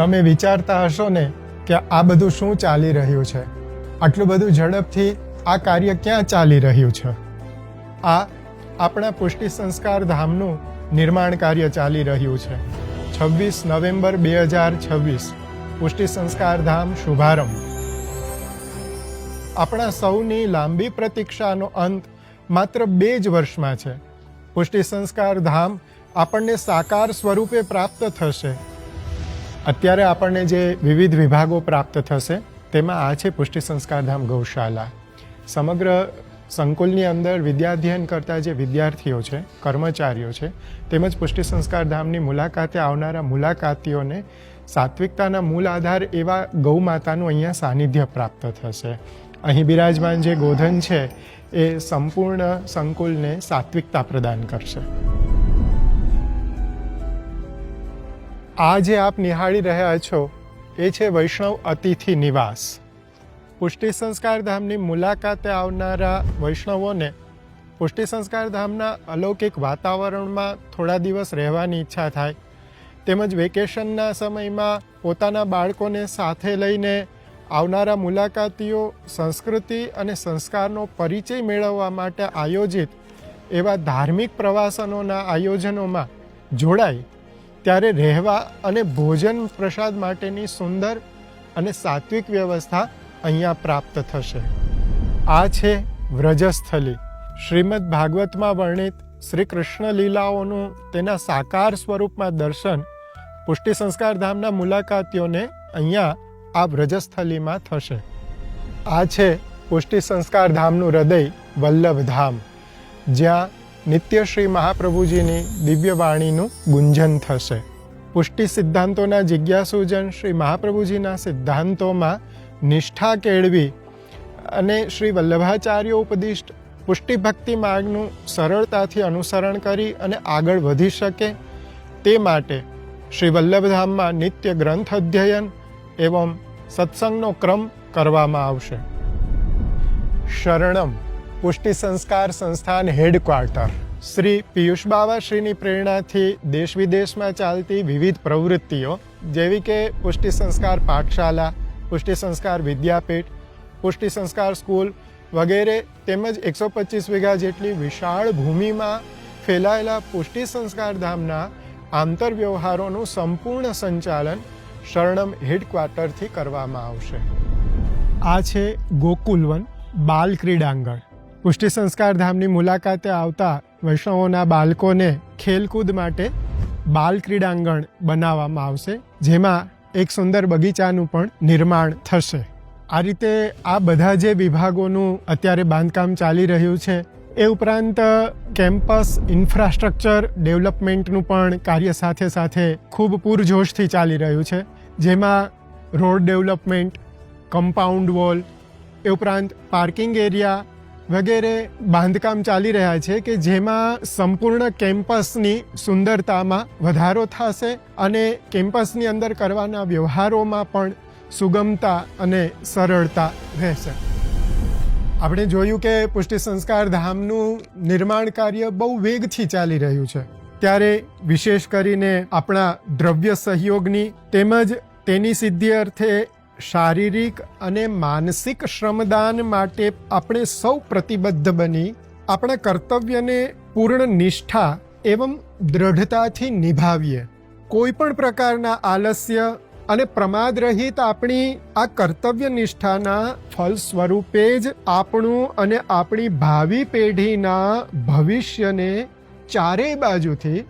તમે વિચારતા હશો ને કે આ બધું શું ચાલી રહ્યું છે? આટલું બધું ઝડપથી આ કાર્ય ક્યાં ચાલી રહ્યું છે? આ આપણા પુષ્ટિ સંસ્કાર ધામનું નિર્માણ કાર્ય ચાલી રહ્યું છે. છવ્વીસ નવેમ્બર બે હજાર છવ્વીસ. પુષ્ટિ સંસ્કાર ધામ શુભારંભ. આપણા સૌની લાંબી પ્રતીક્ષાનો અંત માત્ર બે જ વર્ષમાં છે. પુષ્ટિ સંસ્કાર ધામ આપણને સાકાર સ્વરૂપે પ્રાપ્ત થશે. અત્યારે આપણને જે વિવિધ વિભાગો પ્રાપ્ત થશે, તેમાં આ છે પુષ્ટિ સંસ્કારધામ ગૌશાલા. સમગ્ર સંકુલની અંદર વિદ્યાધ્યયન કરતા જે વિદ્યાર્થીઓ છે, કર્મચારીઓ છે, તેમજ પુષ્ટિ સંસ્કાર ધામની મુલાકાતે આવનારા મુલાકાતીઓને સાત્વિકતાના મૂળ આધાર એવા ગૌ માતાનું અહીંયા સાનિધ્ય પ્રાપ્ત થશે. અહીં બિરાજમાન જે ગોધન છે, એ સંપૂર્ણ સંકુલને સાત્વિકતા પ્રદાન કરશે. આ જે આપ નિહાળી રહ્યા છો, એ છે વૈષ્ણવ અતિથિ નિવાસ. પુષ્ટિ સંસ્કાર ધામની મુલાકાતે આવનારા વૈષ્ણવોને પુષ્ટિ સંસ્કાર ધામના અલૌકિક વાતાવરણમાં થોડા દિવસ રહેવાની ઈચ્છા થાય. તેમજ વેકેશનના સમયમાં પોતાના બાળકોને સાથે લઈને આવનારા મુલાકાતીઓ સંસ્કૃતિ અને સંસ્કારનો પરિચય મેળવવા માટે આયોજિત એવા ધાર્મિક પ્રવાસનોના આયોજનોમાં જોડાય ત્યારે રહેવા અને ભોજન પ્રસાદ માટેની સુંદર અને સાત્વિક વ્યવસ્થા અહીંયા પ્રાપ્ત થશે. આ છે વ્રજસ્થલી. શ્રીમદ ભાગવતમાં વર્ણિત શ્રી કૃષ્ણ લીલાઓનું તેના સાકાર સ્વરૂપમાં દર્શન પુષ્ટિ સંસ્કાર ધામના મુલાકાતીઓને અહીંયા આ વ્રજસ્થલીમાં થશે. આ છે પુષ્ટિ સંસ્કાર ધામનું હૃદય વલ્લભ ધામ જ્યાં નિત્ય શ્રી મહાપ્રભુજીની દિવ્ય વાણીનું ગુંજન થશે. પુષ્ટિ સિદ્ધાંતોના જિજ્ઞાસુજન શ્રી મહાપ્રભુજીના સિદ્ધાંતોમાં નિષ્ઠા કેળવી અને શ્રી વલ્લભાચાર્ય ઉપદિષ્ટ પુષ્ટિ ભક્તિ માર્ગનું સરળતાથી અનુસરણ કરી અને આગળ વધી શકે તે માટે શ્રી વલ્લભધામમાં નિત્ય ગ્રંથ અધ્યયન એવં સત્સંગનો ક્રમ કરવામાં આવશે. શરણમ. પુષ્ટિ સંસ્કાર સંસ્થાન હેડક્વાર્ટર. શ્રી પિયુષ બાવાશ્રીની પ્રેરણાથી દેશ વિદેશમાં ચાલતી વિવિધ પ્રવૃત્તિઓ, જેવી કે પુષ્ટિ સંસ્કાર પાઠશાલા, પુષ્ટિ સંસ્કાર વિદ્યાપીઠ, પુષ્ટિ સંસ્કાર સ્કૂલ વગેરે તેમજ એકસો પચીસ વીઘા જેટલી વિશાળ ભૂમિમાં ફેલાયેલા પુષ્ટિ સંસ્કાર ધામના આંતરવ્યવહારોનું સંપૂર્ણ સંચાલન શરણમ હેડક્વાર્ટરથી કરવામાં આવશે. આ છે ગોકુલવન બાલ ક્રીડાંગણ. પુષ્ટિ સંસ્કાર ધામની મુલાકાતે આવતા વૈષ્ણવોના બાળકોને ખેલકૂદ માટે બાલ ક્રીડાંગણ બનાવવામાં આવશે, જેમાં એક સુંદર બગીચાનું પણ નિર્માણ થશે. આ રીતે આ બધા જે વિભાગોનું અત્યારે બાંધકામ ચાલી રહ્યું છે, એ ઉપરાંત કેમ્પસ ઇન્ફ્રાસ્ટ્રક્ચર ડેવલપમેન્ટનું પણ કાર્ય સાથે સાથે ખૂબ પૂરજોશથી ચાલી રહ્યું છે, જેમાં રોડ ડેવલપમેન્ટ, કમ્પાઉન્ડ વોલ, એ ઉપરાંત પાર્કિંગ એરિયા વગેરે બાંધકામ ચાલી રહ્યા છે કે જેમાં સંપૂર્ણ કેમ્પસની સુંદરતામાં વધારો થશે અને કેમ્પસની અંદર કરવાના વ્યવહારોમાં પણ સુગમતા અને સરળતા રહેશે. આપણે જોયું કે પુષ્ટિ સંસ્કાર ધામનું નિર્માણ કાર્ય બહુ વેગથી ચાલી રહ્યું છે. ત્યારે વિશેષ કરીને આપણા દ્રવ્ય સહયોગની તેમજ તેની સિદ્ધિ અર્થે શારીરિક અને માનસિક શ્રમદાન માટે આપણે સૌ પ્રતિબદ્ધ બની, આપણા કર્તવ્યને પૂર્ણ નિષ્ઠા એવં દ્રઢતાથી નિભાવીએ. કોઈ પણ પ્રકારના આલસ્ય અને પ્રમાદ રહિત આપણી આ કર્તવ્ય નિષ્ઠાના ફળ સ્વરૂપે જ આપણું અને આપણી ભાવિ પેઢીના ભવિષ્યને ચારેય બાજુથી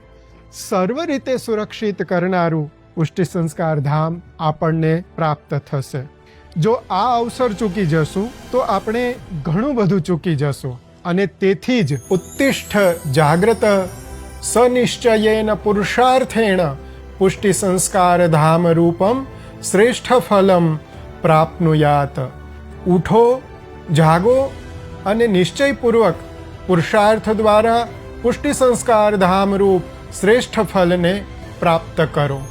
સર્વ રીતે સુરક્ષિત કરનારું પુષ્ટિ સંસ્કાર ધામ આપણને પ્રાપ્ત થશે. જો આ અવસર ચૂકી જશું, તો આપણે ઘણું બધું ચૂકી જશું અને તેથી જ ઉત્તિષ્ઠ જાગ્રત સનિશ્ચયેન પુરુષાર્થેણ પુષ્ટિ સંસ્કાર ધામ રૂપમ શ્રેષ્ઠ ફલમ પ્રાપ્નુયાત. ઉઠો, જાગો અને નિશ્ચયપૂર્વક પુરુષાર્થ દ્વારા પુષ્ટિ સંસ્કાર ધામ રૂપ શ્રેષ્ઠ ફલને પ્રાપ્ત કરો.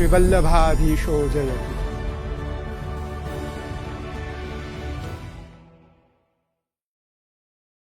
શ્રી વલ્લભાધીશો જય